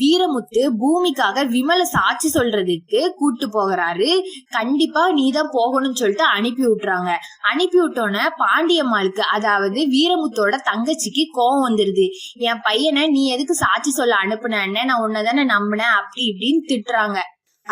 வீரமுத்து பூமிக்காக விமல சாட்சி சொல்றதுக்கு கூட்டு போகிறாரு. கண்டிப்பா நீ தான் போகணும்னு சொல்லிட்டு அனுப்பி விட்டுறாங்க. அனுப்பி விட்டோன்னே பாண்டியம்மாளுக்கு அதாவது வீரமுத்தோட தங்கச்சிக்கு கோவம் வந்துருது. என் பையனை நீ எதுக்கு சாட்சி சொல்ல அனுப்புனேன்னு நான் உன்னதானே நம்பினேன். அப்படி இப்படின்னு திட்டுறாங்க.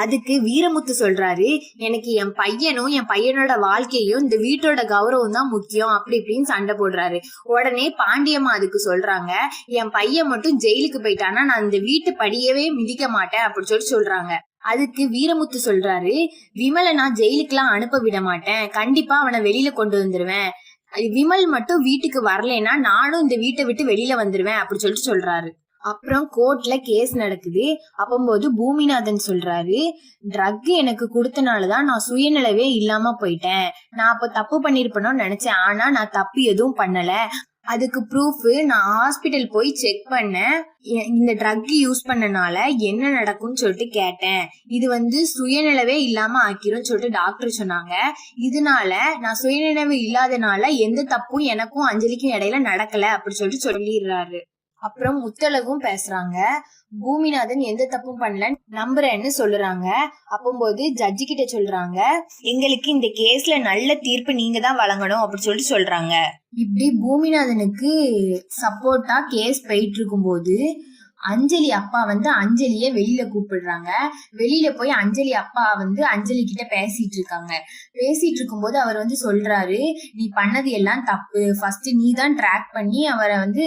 அதுக்கு வீரமுத்து சொல்றாரு எனக்கு என் பையனும் என் பையனோட வாழ்க்கையும் இந்த வீட்டோட கௌரவம் தான் முக்கியம். அப்படி இப்படின்னு சண்டை போடுறாரு. உடனே பாண்டியம்மா அதுக்கு சொல்றாங்க என் பையன் மட்டும் ஜெயிலுக்கு போயிட்டானா நான் இந்த வீட்டு படியவே மிதிக்க மாட்டேன் அப்படின்னு சொல்லி சொல்றாங்க. அதுக்கு வீரமுத்து சொல்றாரு விமலை நான் ஜெயிலுக்குலாம் அனுப்ப விட மாட்டேன். கண்டிப்பா அவனை வெளியில கொண்டு வந்துருவேன். விமல் மட்டும் வீட்டுக்கு வரலேன்னா நானும் இந்த வீட்டை விட்டு வெளியில வந்துருவேன் அப்படி சொல்லிட்டு சொல்றாரு. அப்புறம் கோர்ட்ல கேஸ் நடக்குது. அப்பம்போது பூமிநாதன் சொல்றாரு ட்ரக் எனக்கு கொடுத்தனாலதான் நான் சுயநிலவே இல்லாம போயிட்டேன். நான் அப்ப தப்பு பண்ணிருப்பேனோன்னு நினைச்சேன். ஆனா நான் தப்பு எதுவும் பண்ணல. அதுக்கு ப்ரூஃப் நான் ஹாஸ்பிட்டல் போய் செக் பண்ணேன். இந்த ட்ரக் யூஸ் பண்ணனால என்ன நடக்கும்னு சொல்லிட்டு கேட்டேன். இது வந்து சுயநிலவே இல்லாம ஆக்கிரும் சொல்லிட்டு டாக்டர் சொன்னாங்க. இதனால நான் சுயநிலவு இல்லாதனால எந்த தப்பும் எனக்கும் அஞ்சலிக்கும் இடையில நடக்கல அப்படி சொல்லிட்டு சொல்லிடுறாரு. அப்புறம் முத்தழகும் பேசுறாங்க. பூமிநாதன் எந்த தப்பும் பண்ணல நம்புறேன்னு சொல்லுறாங்க. அப்பம்போது ஜட்ஜி கிட்ட சொல்றாங்க எங்களுக்கு இந்த கேஸ்ல நல்ல தீர்ப்பு நீங்க தான் வழங்கணும் அப்படின்னு சொல்லிட்டு சொல்றாங்க. இப்படி பூமிநாதனுக்கு சப்போர்ட்டா கேஸ் போயிட்டு இருக்கும்போது அஞ்சலி அப்பா வந்து அஞ்சலிய வெளியில கூப்பிடுறாங்க. வெளியில போய் அஞ்சலி அப்பா வந்து அஞ்சலி கிட்ட பேசிட்டு இருக்காங்க. பேசிட்டு இருக்கும்போது அவர் வந்து சொல்றாரு நீ பண்ணது எல்லாம் தப்பு. ஃபர்ஸ்ட் நீ தான் ட்ராக் பண்ணி அவரை வந்து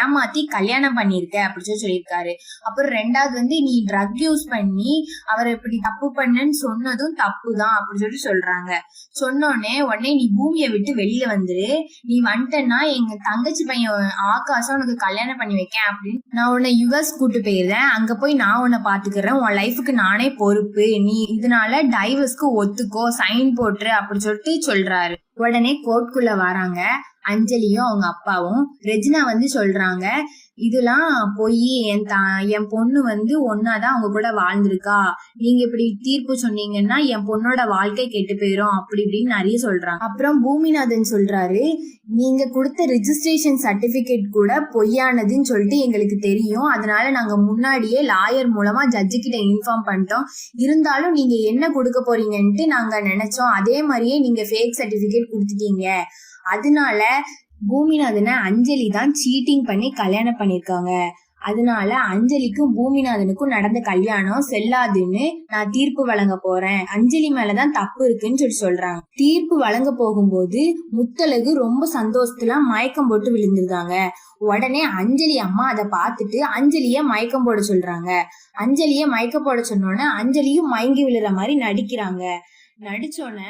ஏமாத்தி கல்யாணம் பண்ணியிருக்க அப்படின்னு சொல்லி சொல்லியிருக்காரு. அப்புறம் ரெண்டாவது வந்து நீ ட்ரக் யூஸ் பண்ணி அவரை இப்படி தப்பு பண்ணன்னு சொன்னதும் தப்பு தான் அப்படின்னு சொல்லி சொல்றாங்க. சொன்னோடனே உடனே நீ பூமியை விட்டு வெளியில வந்துரு. நீ வந்துட்டேன்னா எங்க தங்கச்சி பையன் ஆகாசம் உனக்கு கல்யாணம் பண்ணி வைக்கேன் அப்படின்னு நான் உன்னை யுஎஸ் கூட்டு போயிருந்தேன். அங்க போய் நான் உன்னை பாத்துக்கிறேன். உன் லைஃபுக்கு நானே பொறுப்பு. நீ இதனால டைவர்ஸ்க்கு ஒத்துக்கோ சைன் போட்டுரு அப்படி சொல்லிட்டு சொல்றாரு. உடனே கோர்ட்குள்ள வராங்க. அஞ்சலியும் அவங்க அப்பாவும். ரெஜினா வந்து சொல்றாங்க இதெல்லாம் போய் என் தா என் பொண்ணு வந்து ஒன்னாதான் அவங்க கூட வாழ்ந்திருக்கா. நீங்க இப்படி தீர்ப்பு சொன்னீங்கன்னா என் பொண்ணோட வாழ்க்கை கெட்டு போயிரும். அப்படி இப்படின்னு நிறைய சொல்றாங்க. அப்புறம் பூமிநாதன் சொல்றாரு நீங்க கொடுத்த ரிஜிஸ்ட்ரேஷன் சர்டிபிகேட் கூட பொய்யானதுன்னு சொல்லிட்டு எங்களுக்கு தெரியும். அதனால நாங்க முன்னாடியே லாயர் மூலமா ஜட்ஜு கிட்ட இன்ஃபார்ம் பண்ணிட்டோம். இருந்தாலும் நீங்க என்ன கொடுக்க போறீங்கன்ட்டு நாங்க நினைச்சோம். அதே மாதிரியே நீங்க ஃபேக் சர்டிபிகேட் கொடுத்துட்டீங்க. அதனால பூமிநாதனை அஞ்சலி தான் சீட்டிங் பண்ணி கல்யாணம் பண்ணிருக்காங்க அதனால அஞ்சலிக்கும் பூமிநாதனுக்கும் நடந்த கல்யாணம் செல்லாதுன்னு நான் தீர்ப்பு வழங்க போறேன். அஞ்சலி மேலதான் தப்பு இருக்குன்னு சொல்லி சொல்றாங்க. தீர்ப்பு வழங்க போகும்போது முத்தழகு ரொம்ப சந்தோஷத்துல மயக்கம் போட்டு விழுந்திருக்காங்க. உடனே அஞ்சலி அம்மா அதை பார்த்துட்டு அஞ்சலிய மயக்கம் போட சொல்றாங்க. அஞ்சலிய மயக்கம் போட சொன்னோன்னே அஞ்சலியும் மயங்கி விழுற மாதிரி நடிக்கிறாங்க. நடிச்சோன்னே